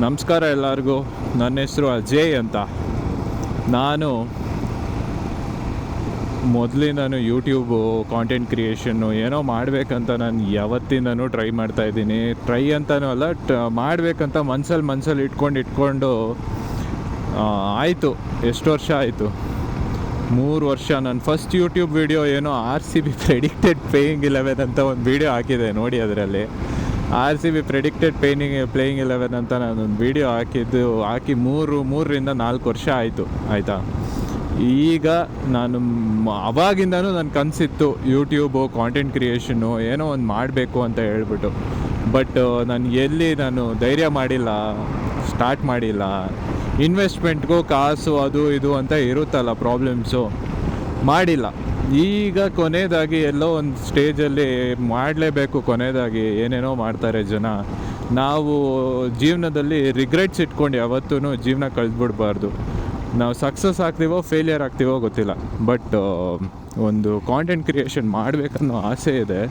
ನಮಸ್ಕಾರ ಎಲ್ಲರಿಗೂ. ನನ್ನ ಹೆಸರು ಅಜಯ್ ಅಂತ. ನಾನು ಮೊದಲಿಂದನೂ ಯೂಟ್ಯೂಬು ಕಾಂಟೆಂಟ್ ಕ್ರಿಯೇಷನ್ನು ಏನೋ ಮಾಡಬೇಕಂತ ನಾನು ಯಾವತ್ತಿಂದನೂ ಟ್ರೈ ಮಾಡ್ತಾ ಇದ್ದೀನಿ. ಟ್ರೈ ಅಂತಲೂ ಅಲ್ಲ, ಟ, ಮಾಡಬೇಕಂತ ಮನ್ಸಲ್ಲಿ ಮನ್ಸಲ್ಲಿ ಇಟ್ಕೊಂಡು ಇಟ್ಕೊಂಡು ಆಯಿತು. ಎಷ್ಟು ವರ್ಷ ಆಯಿತು? ಮೂರು ವರ್ಷ. ನಾನು ಫಸ್ಟ್ ಯೂಟ್ಯೂಬ್ ವಿಡಿಯೋ ಏನೋ R C B predicted playing eleven ಅಂತ ಒಂದು ವಿಡಿಯೋ ಹಾಕಿದೆ ನೋಡಿ ಅದರಲ್ಲಿ. ಆರ್ ಸಿ ಬಿ ಪ್ರೆಡಿಕ್ಟೆಡ್ ಪೇನಿಂಗ್ ಪ್ಲೇಯಿಂಗ್ ಇಲೆವೆನ್ ಅಂತ ನಾನೊಂದು ವಿಡಿಯೋ ಹಾಕಿದ್ದು, ಹಾಕಿ ಮೂರು, ಮೂರರಿಂದ ನಾಲ್ಕು ವರ್ಷ ಆಯಿತು, ಆಯಿತಾ? ಈಗ ನಾನು ಅವಾಗಿಂದನೂ ನನ್ನ ಕನಸಿತ್ತು ಯೂಟ್ಯೂಬು ಕಾಂಟೆಂಟ್ ಕ್ರಿಯೇಷನ್ನು ಏನೋ ಒಂದು ಮಾಡಬೇಕು ಅಂತ ಹೇಳ್ಬಿಟ್ಟು. ಬಟ್ ನಾನು ಎಲ್ಲಿ ನಾನು ಧೈರ್ಯ ಮಾಡಿಲ್ಲ ಸ್ಟಾರ್ಟ್ ಮಾಡಿಲ್ಲ ಇನ್ವೆಸ್ಟ್ಮೆಂಟ್ಗೂ ಕಾಸು, ಅದು, ಇದು ಅಂತ ಇರುತ್ತಲ್ಲ ಪ್ರಾಬ್ಲಮ್ಸು ಮಾಡಿಲ್ಲ. ಈಗ ಕೊನೆಯದಾಗಿ ಎಲ್ಲೋ ಒಂದು ಸ್ಟೇಜಲ್ಲಿ ಮಾಡಲೇಬೇಕು ಕೊನೆಯದಾಗಿ ಏನೇನೋ ಮಾಡ್ತಾರೆ ಜನ. ನಾವು ಜೀವನದಲ್ಲಿ ರಿಗ್ರೆಟ್ಸ್ ಇಟ್ಕೊಂಡು ಯಾವತ್ತೂ ಜೀವನ ಕಳೆದ್ಬಿಡ್ಬಾರ್ದು. ನಾವು ಸಕ್ಸಸ್ ಆಗ್ತೀವೋ ಫೇಲಿಯರ್ ಆಗ್ತೀವೋ ಗೊತ್ತಿಲ್ಲ. ಬಟ್ ಒಂದು ಕಾಂಟೆಂಟ್ ಕ್ರಿಯೇಷನ್ ಮಾಡಬೇಕನ್ನೋ ಆಸೆ ಇದೆ.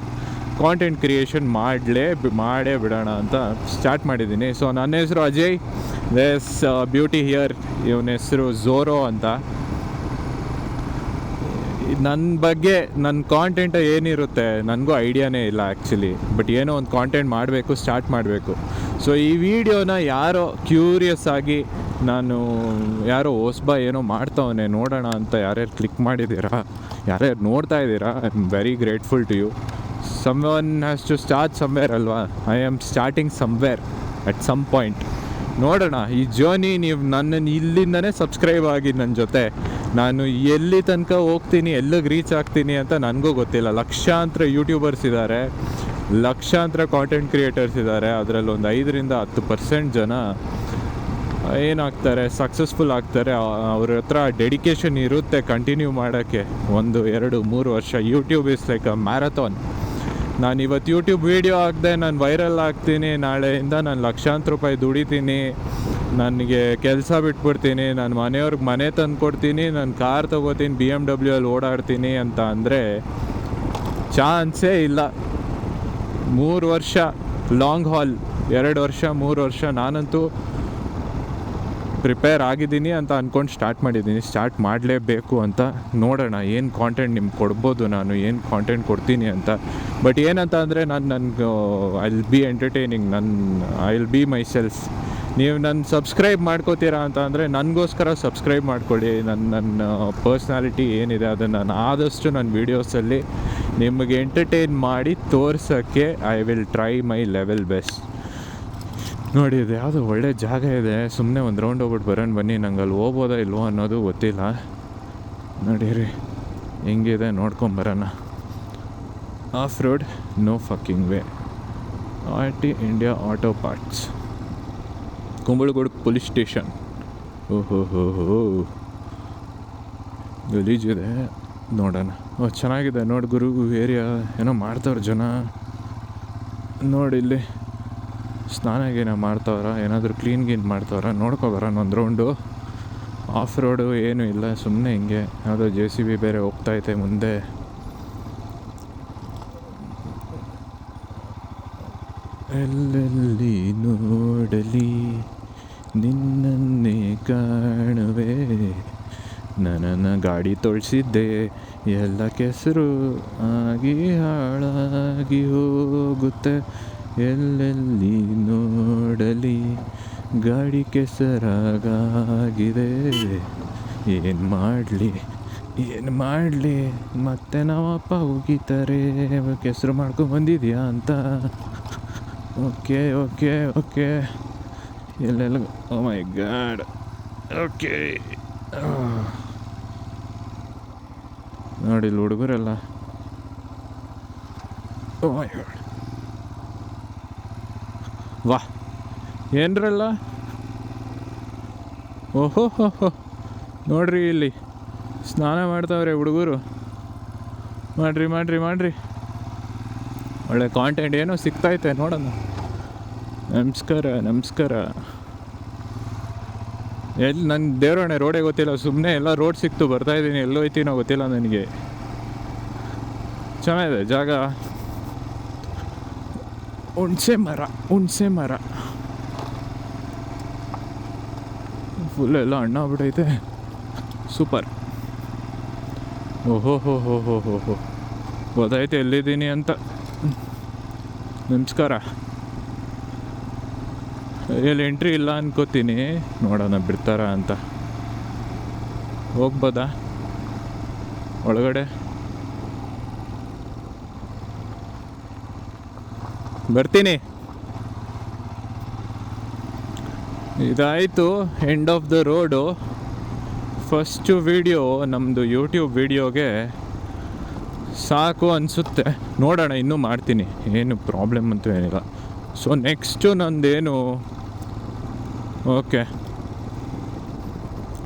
ಕಾಂಟೆಂಟ್ ಕ್ರಿಯೇಷನ್ ಮಾಡಲೇ, ಮಾಡೇ ಬಿಡೋಣ ಅಂತ ಸ್ಟಾರ್ಟ್ ಮಾಡಿದ್ದೀನಿ. ಸೊ ನನ್ನ ಹೆಸರು ಅಜಯ್. ದೇಸ್ ಬ್ಯೂಟಿ ಹಿಯರ್ ಇವನ ಹೆಸರು ಝೋರೋ ಅಂತ. ನನ್ನ ಬಗ್ಗೆ ನನ್ನ ಕಾಂಟೆಂಟ್ ಏನಿರುತ್ತೆ, ನನಗೂ ಐಡಿಯಾನೇ ಇಲ್ಲ ಆ್ಯಕ್ಚುಲಿ ಬಟ್ ಏನೋ ಒಂದು ಕಾಂಟೆಂಟ್ ಮಾಡಬೇಕು ಸ್ಟಾರ್ಟ್ ಮಾಡಬೇಕು. ಸೊ ಈ ವಿಡಿಯೋನ ಯಾರೋ ಕ್ಯೂರಿಯಸ್ ಆಗಿ ನಾನು ಯಾರೋ ಹೊಸ್ಬ ಏನೋ ಮಾಡ್ತಾವನೆ, ನೋಡೋಣ ಅಂತ ಯಾರ್ಯಾರು ಕ್ಲಿಕ್ ಮಾಡಿದ್ದೀರಾ, ಯಾರ್ಯಾರು ನೋಡ್ತಾ ಇದ್ದೀರಾ I am very grateful to you someone has to start somewhere ಅಲ್ವಾ? I am starting somewhere at some point ನೋಡೋಣ, ಈ ಜರ್ನಿ ನೀವು ನನ್ನನ್ನು ಇಲ್ಲಿಂದನೇ ಸಬ್ಸ್ಕ್ರೈಬ್ ಆಗಿ ನನ್ನ ಜೊತೆ. ನಾನು ಎಲ್ಲಿ ತನಕ ಹೋಗ್ತೀನಿ, ಎಲ್ಲಿಗೆ ರೀಚ್ ಆಗ್ತೀನಿ ಅಂತ ನನಗೂ ಗೊತ್ತಿಲ್ಲ. ಲಕ್ಷಾಂತರ ಯೂಟ್ಯೂಬರ್ಸ್ ಇದ್ದಾರೆ ಲಕ್ಷಾಂತರ ಕಾಂಟೆಂಟ್ ಕ್ರಿಯೇಟರ್ಸ್ ಇದ್ದಾರೆ ಅದರಲ್ಲಿ ಒಂದು ಐದರಿಂದ ಹತ್ತು ಪರ್ಸೆಂಟ್ ಜನ ಏನಾಗ್ತಾರೆ ಸಕ್ಸಸ್ಫುಲ್ ಆಗ್ತಾರೆ. ಅವ್ರ ಹತ್ರ ಡೆಡಿಕೇಶನ್ ಇರುತ್ತೆ ಕಂಟಿನ್ಯೂ ಮಾಡೋಕ್ಕೆ. ಒಂದು, ಎರಡು, ಮೂರು ವರ್ಷ. YouTube is like a marathon ನಾನು ಇವತ್ತು ಯೂಟ್ಯೂಬ್ ವೀಡಿಯೋ ಹಾಕ್ದೆ ನಾನು ವೈರಲ್ ಆಗ್ತೀನಿ. ನಾಳೆಯಿಂದ ನಾನು ಲಕ್ಷಾಂತರ ರೂಪಾಯಿ ದುಡಿತೀನಿ. ನನಗೆ ಕೆಲಸ ಬಿಟ್ಬಿಡ್ತೀನಿ, ನಾನು ಮನೆಯವ್ರಿಗೆ ಮನೆ ತಂದು ಕೊಡ್ತೀನಿ ನಾನು ಕಾರ್ ತೊಗೋತೀನಿ ಬಿ ಎಂ ಡಬ್ಲ್ಯೂ ಅಲ್ಲಿ ಓಡಾಡ್ತೀನಿ ಅಂತ ಅಂದರೆ ಚಾನ್ಸೇ ಇಲ್ಲ. ಮೂರು ವರ್ಷ ಲಾಂಗ್ ಹಾಲ್ ಎರಡು ವರ್ಷ, ಮೂರು ವರ್ಷ ನಾನಂತೂ ಪ್ರಿಪೇರ್ ಆಗಿದ್ದೀನಿ ಅಂತ ಅಂದ್ಕೊಂಡು ಸ್ಟಾರ್ಟ್ ಮಾಡಿದ್ದೀನಿ. ಸ್ಟಾರ್ಟ್ ಮಾಡಲೇಬೇಕು ಅಂತ ನೋಡೋಣ, ಏನು ಕಾಂಟೆಂಟ್ ನಿಮ್ಗೆ ಕೊಡ್ಬೋದು ನಾನು, ಏನು ಕಾಂಟೆಂಟ್ ಕೊಡ್ತೀನಿ ಅಂತ. ಬಟ್ ಏನಂತ ಅಂದರೆ ನಾನು ನನಗೆ ಐ ವಿಲ್ ಬಿ ಎಂಟರ್ಟೈನಿಂಗ್ ನನ್ನ I will be myself ನೀವು ನನ್ನ ಸಬ್ಸ್ಕ್ರೈಬ್ ಮಾಡ್ಕೋತೀರಾ ಅಂತ ಅಂದರೆ ನನಗೋಸ್ಕರ ಸಬ್ಸ್ಕ್ರೈಬ್ ಮಾಡ್ಕೊಳ್ಳಿ. ನನ್ನ ನನ್ನ ಪರ್ಸ್ನಾಲಿಟಿ ಏನಿದೆ ಅದನ್ನು ನಾನು ಆದಷ್ಟು ನನ್ನ ವೀಡಿಯೋಸಲ್ಲಿ ನಿಮಗೆ ಎಂಟರ್ಟೈನ್ ಮಾಡಿ ತೋರ್ಸೋಕ್ಕೆ I will try my level best ನೋಡಿ, ಇದು ಯಾವುದೋ ಒಳ್ಳೆ ಜಾಗ ಇದೆ. ಸುಮ್ಮನೆ ಒಂದು ರೌಂಡ್ ಹೋಗ್ಬಿಟ್ಟು ಬರೋಣ ಬನ್ನಿ. ನಂಗೆ ಅಲ್ಲಿ ಹೋಗ್ಬೋದಾ ಇಲ್ವೋ ಅನ್ನೋದು ಗೊತ್ತಿಲ್ಲ. ನೋಡಿರಿ, ಹೆಂಗಿದೆ ನೋಡ್ಕೊಂಬರೋಣ off road no fucking way R T India auto parts Kumbalgodu police station. ಓಹೋ, ಹೋ ಹೋ ಗಲೀಜಿದೆ. ನೋಡೋಣ. ಓ, ಚೆನ್ನಾಗಿದೆ. ನೋಡಿ ಗುರು, ಏರಿಯಾ. ಏನೋ ಮಾಡ್ತಾವ್ರೆ ಜನ. ನೋಡಿ ಇಲ್ಲಿ. ಸ್ನಾನ ಗೀನ ಮಾಡ್ತಾವ್ರ? ಏನಾದರೂ ಕ್ಲೀನ್ ಗೀನ್ ಮಾಡ್ತಾವ್ರ? ನೋಡ್ಕೊಬರೋಣ ಒಂದು ರೌಂಡು ಆಫ್ ರೋಡು ಏನೂ ಇಲ್ಲ. ಸುಮ್ಮನೆ ಹಿಂಗೆ. ಯಾವುದೋ ಜೆ ಸಿ ಬಿ ಬೇರೆ ಹೋಗ್ತೈತೆ ಮುಂದೆ. ಎಲ್ಲೆಲ್ಲಿ ನೋಡಲಿ? ನಿನ್ನನ್ನೇ ಕಾಣುವೆ. ನನ್ನ ಗಾಡಿ ತೊಳ್ಸಿದ್ದೆ. ಎಲ್ಲ ಕೆಸರು ಆಗಿ ಹಾಳಾಗಿ ಹೋಗುತ್ತೆ. ಎಲ್ಲೆಲ್ಲಿ ನೋಡಲಿ? ಗಾಡಿ ಕೆಸರಾಗಿದೆ ಏನು ಮಾಡಲಿ? ಏನು ಮಾಡಲಿ? ಮತ್ತೆ ನಾವಪ್ಪ ಹೋಗಿತಾರೆ ಕೆಸರು ಮಾಡ್ಕೊಂಡು ಬಂದಿದ್ಯಾ ಅಂತ? Okay okay okay. ಎಲ್ಲೆಲ್ಲ ಓ ಮೈ ಗಾಡ್ ಓಕೆ ನೋಡಿ, ಇಲ್ಲಿ ಹುಡುಗರೆಲ್ಲ. ಓ ಮೈ ಗಾಡ್ ವಾ ಏನ್ರಲ್ಲ? ಓಹೋ, ಹೋ ಹೋ. ನೋಡ್ರಿ ಇಲ್ಲಿ. ಸ್ನಾನ ಮಾಡ್ತಾವ್ರೆ ಹುಡುಗರು. ಮಾಡ್ರಿ ಮಾಡ್ರಿ ಮಾಡ್ರಿ. ಒಳ್ಳೆ ಕಾಂಟೆಂಟ್ ಏನೋ ಸಿಗ್ತೈತೆ ನೋಡೋಣ. ನಮಸ್ಕಾರ ನಮಸ್ಕಾರ. ಎಲ್ಲಿ ನನ್ನ ದೇವರಣೆ ರೋಡೇ ಗೊತ್ತಿಲ್ಲ ಸುಮ್ಮನೆ ಎಲ್ಲ ರೋಡ್ ಸಿಕ್ತು, ಬರ್ತಾ ಇದ್ದೀನಿ, ಎಲ್ಲೋ ಐತೀನೋ ಗೊತ್ತಿಲ್ಲ ನನಗೆ. ಚೆನ್ನಾಗಿದೆ, ಜಾಗ. ಹುಣ್ಸೆ ಮರ ಹುಣ್ಸೆ ಮರ. ಫುಲ್ ಎಲ್ಲ ಅಣ್ಣ ಆಗ್ಬಿಟ್ಟೈತೆ. ಸೂಪರ್ ಓಹೋ, ಹೋ ಹೋ ಹೋ ಹೋ ಹೋ. ಗೊತ್ತಾಯ್ತು ಎಲ್ಲಿದ್ದೀನಿ ಅಂತ. ನಮಸ್ಕಾರ. ಎಲ್ಲಿ ಎಂಟ್ರಿ ಇಲ್ಲ ಅನ್ಕೋತೀನಿ. ನೋಡೋಣ, ಬಿಡ್ತಾರ ಅಂತ. ಹೋಗ್ಬೋದಾ? ಒಳಗಡೆ. ಬರ್ತೀನಿ. ಇದಾಯಿತು end of the road first video ನಮ್ಮದು ಯೂಟ್ಯೂಬ್ ವಿಡಿಯೋಗೆ ಸಾಕು ಅನಿಸುತ್ತೆ. ನೋಡೋಣ, ಇನ್ನೂ ಮಾಡ್ತೀನಿ. ಏನು ಪ್ರಾಬ್ಲಮ್ ಅಂತೂ ಏನಿಲ್ಲ. ಸೊ ನೆಕ್ಸ್ಟು ನಂದೇನು ಓಕೆ